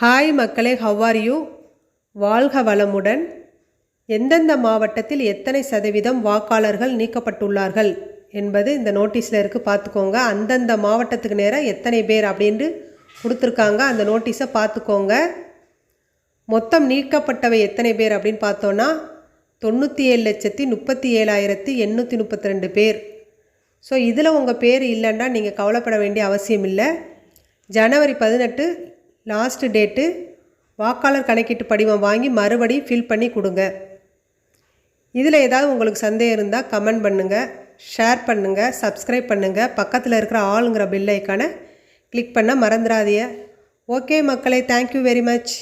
Hi மக்களே ஹவ்வாரியூ you வாழ்க வளமுடன். எந்தெந்த மாவட்டத்தில் எத்தனை சதவீதம் வாக்காளர்கள் நீக்கப்பட்டுள்ளார்கள் என்பது இந்த நோட்டீஸில் இருக்குது பார்த்துக்கோங்க. அந்தந்த மாவட்டத்துக்கு நேராக எத்தனை பேர் அப்படின்ட்டு கொடுத்துருக்காங்க. அந்த நோட்டீஸை பார்த்துக்கோங்க. மொத்தம் நீக்கப்பட்டவை எத்தனை பேர் அப்படின்னு பார்த்தோன்னா தொண்ணூற்றி ஏழு லட்சத்தி முப்பத்தி ஏழாயிரத்தி எண்ணூற்றி முப்பத்தி ரெண்டு பேர். ஸோ இதில் உங்கள் பேர் இல்லைன்னா நீங்கள் கவலைப்பட வேண்டிய அவசியம் இல்லை. ஜனவரி பதினெட்டு லாஸ்ட் டேட்டு வாக்காளர் கணக்கீட்டு படிவம் வாங்கி மறுபடியும் ஃபில் பண்ணி கொடுங்க. இதில் ஏதாவது உங்களுக்கு சந்தேகம் இருந்தால் கமெண்ட் பண்ணுங்கள் ஷேர் பண்ணுங்கள் சப்ஸ்கிரைப் பண்ணுங்கள் பக்கத்தில் இருக்கிற ஆளுங்கிற பில்லைக்கான கிளிக் பண்ண மறந்துடாதீங்க. ஓகே மக்களே தேங்க்யூ வெரி மச்